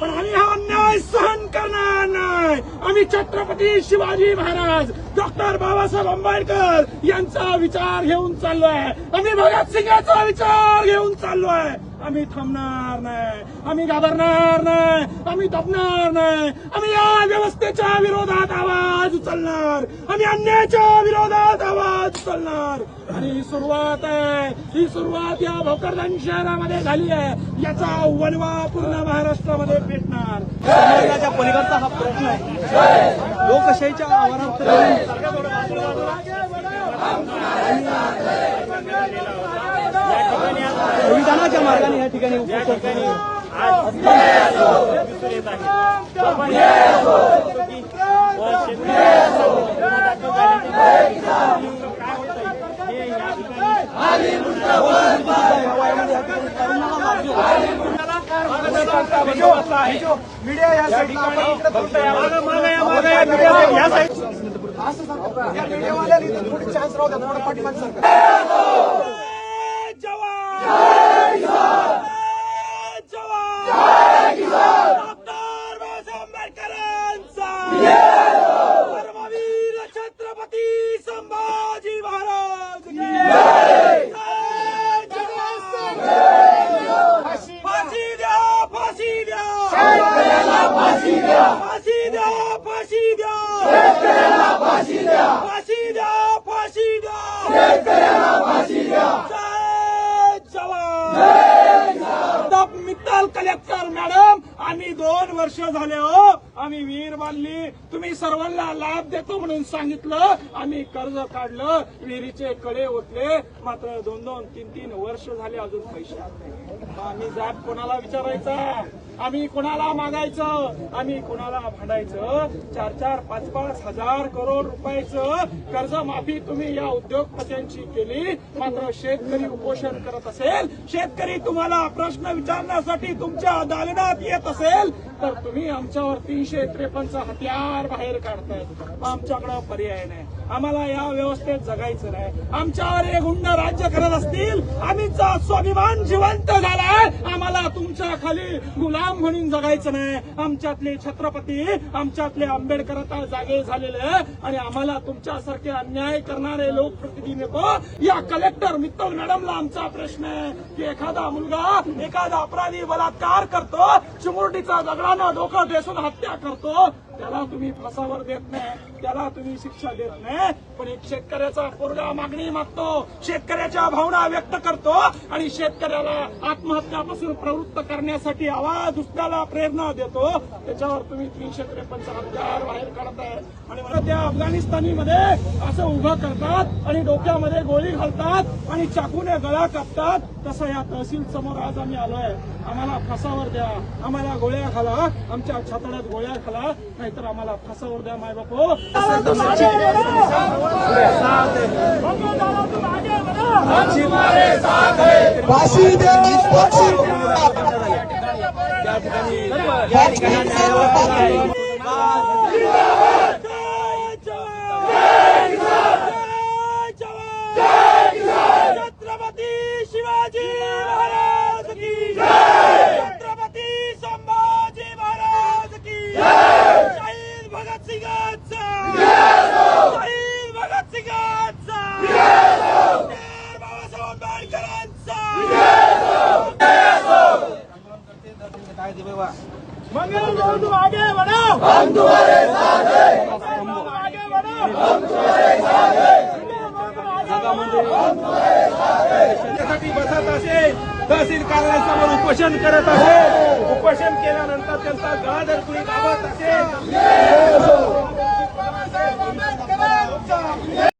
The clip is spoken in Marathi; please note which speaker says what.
Speaker 1: पण आम्ही हा अन्याय सहन करणार नाही. आम्ही छत्रपती शिवाजी महाराज डॉक्टर बाबासाहेब आंबेडकर यांचा विचार घेऊन चाललोय. आम्ही भगतसिंगाचा विचार घेऊन चाललोय. आम्ही थांबणार नाही. आम्ही घाबरणार नाही. आम्ही दबणार नाही. आम्ही या व्यवस्थेच्या विरोधात आवाज उचलणार. आम्ही अन्यायाच्या विरोधात आवाज उचलणार. आणि ही सुरुवात आहे. ही सुरुवात या भोकरदन शहरामध्ये झाली आहे. याचा वनवा पूर्ण महाराष्ट्रामध्ये पेटणार.
Speaker 2: समाजाच्या पलीकडचा हा प्रश्न आहे. लोकशाहीच्या आव्हानात संविधानाच्या मार्गाने या ठिकाणी उपोषण मोठा बंदोबस्त आहे.
Speaker 1: मीडिया या ठिकाणी जवान! முன்னாள் கலெக்டர் மேடம் आम्ही दोन वर्ष झाले हो. आम्ही विहीर बांधली तुम्ही सर्वांना लाभ देतो म्हणून सांगितलं. आम्ही कर्ज काढलं. विहिरीचे कडे ओतले. मात्र दोन दोन तीन तीन वर्ष झाले अजून पैसे आम्ही जाब कोणाला विचारायचा? आम्ही कोणाला मागायचं? आम्ही कोणाला भांडायचं? चार चार पाच पाच हजार करोड रुपयाचं कर्ज माफी तुम्ही या उद्योगपत्यांची केली. मात्र शेतकरी उपोषण करत असेल. शेतकरी तुम्हाला प्रश्न विचारण्यासाठी तुमच्या दालनात येत असेल असेल तर तुम्ही आमच्यावर तीनशे त्रेपन्नचं हत्यार बाहेर काढताय. आमच्याकडं आमच्याकडे पर्याय नाही. आम्हाला या व्यवस्थेत जगायचं नाही. आमच्यावर हे गुंड राज्य करत असतील आम्हीचा स्वाभिमान जिवंत झाला तुमच्या खाली गुलाम म्हणून जगायचं नाही. आमच्यातले छत्रपती आमच्यातले आंबेडकर आता जागे झालेले आणि आम्हाला तुमच्यासारखे अन्याय करणारे लोकप्रतिनिधी नको. या कलेक्टर मित्तल मॅडमला आमचा प्रश्न आहे की एखादा मुलगा एखादा अपराधी बलात्कार करतो चिमुरडीचा दगडानं डोकं देसून हत्या करतो त्याला तुम्ही फसावर देत नाही त्याला तुम्ही शिक्षा देत नाही. पण एक शेतकऱ्याचा पोरगा मागणी मागतो शेतकऱ्याच्या भावना व्यक्त करतो आणि शेतकऱ्याला आत्महत्यापासून प्रवृत्त करण्यासाठी आवाज दुसऱ्याला प्रेरणा देतो. त्याच्यावर तुम्ही तीनशे त्रेपन्न हत्यार बाहेर काढताय. आणि मला त्या अफगाणिस्तानीमध्ये असं उभं करतात आणि डोक्यामध्ये गोळी घालतात आणि चाकूने गळा कापतात. तसं या तहसील समोर आज आम्ही आलोय. आम्हाला फासावर द्या. आम्हाला गोळ्या घाला. आमच्या छातड्यात गोळ्या घाला. नाहीतर आम्हाला फासावर द्या माय बापू.
Speaker 3: फाशी दे
Speaker 2: या ठिकाणी न्यायालयाला
Speaker 1: छत्रपती शिवाजी महाराज की छत्रपती संभाजी महाराज की शहीद भगतसिंगांचा शहीद भगतसिंगांचा बाबासाहेब आंबेडकरांचा मंगल बंधु आगे बढ़ो। हम तुम्हारे साथ हैं आगे बढ़ो त्यासाठी बसत असेल तहसील कार्यालयासमोर उपोषण करत असेल उपोषण केल्यानंतर त्यांचा गळा जर कुणी दाबत असेल